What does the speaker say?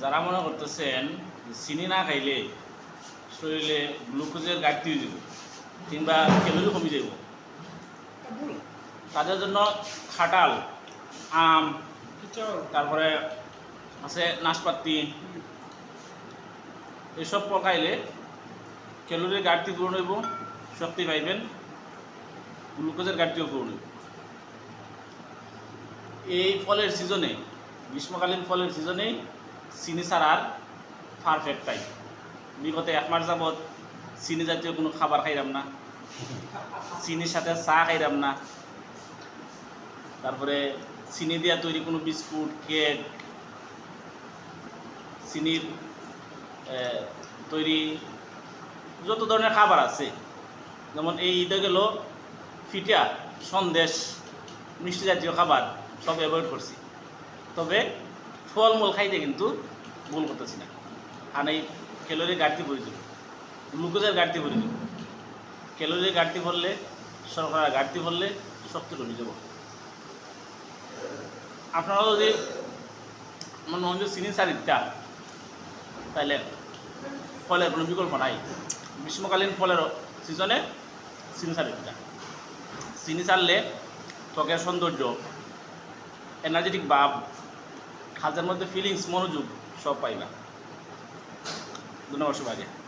যারা মনে করতেছেন চিনি না খাইলে শরীরে গ্লুকোজের ঘাটতি হয়ে যাব, কিংবা ক্যালোরি কমে যাব তাদের জন্য খাটাল, আম, তারপরে আছে নাশপাতি, এসব পকাইলে ক্যালোরির ঘাটতি পূরণ হইব, শক্তি পাইবেন, গ্লুকোজের ঘাটতিও পূরণ হইব। এই ফলের সিজনে গ্রীষ্মকালীন ফলের সিজনেই চিনি ছাড়ার পারফেক্ট টাইম বিগত এক মাস যাবৎ চিনি জাতীয় কোনো খাবার খাইলাম না। চিনির সাথে চা খাইলাম না। তারপরে চিনি দিয়া তৈরি কোনো বিস্কুট, কেক, চিনির তৈরি যত ধরনের খাবার আছে, যেমন এই ঈদে গেল ফিটা সন্দেশ, মিষ্টি জাতীয় খাবার, সব অ্যাভয়েড করছি। তবে ফলমূল খাইতে কিন্তু ভুল করতেছি না। এই ক্যালোরি ঘাটতি পড়ে যাব। গ্লুকোজের ঘাটতি পড়ে যাব। ক্যালোরির ঘাটতি পড়লে, শর্করার ঘাটতি পড়লে শক্তি কমে যাব। আপনারা যদি মনে হয় চিনি চারিটা তাহলে ফলের কোনো বিকল্প নাই। গ্রীষ্মকালীন ফলের সিজনে চিনি চারিটা চিনি চাললে ত্বকের সৌন্দর্য এনার্জেটিক ভাব খাদ্যের মধ্যে ফিলিংস মনোযোগ সব পাইবা ধন্যবাদ সবাইকে।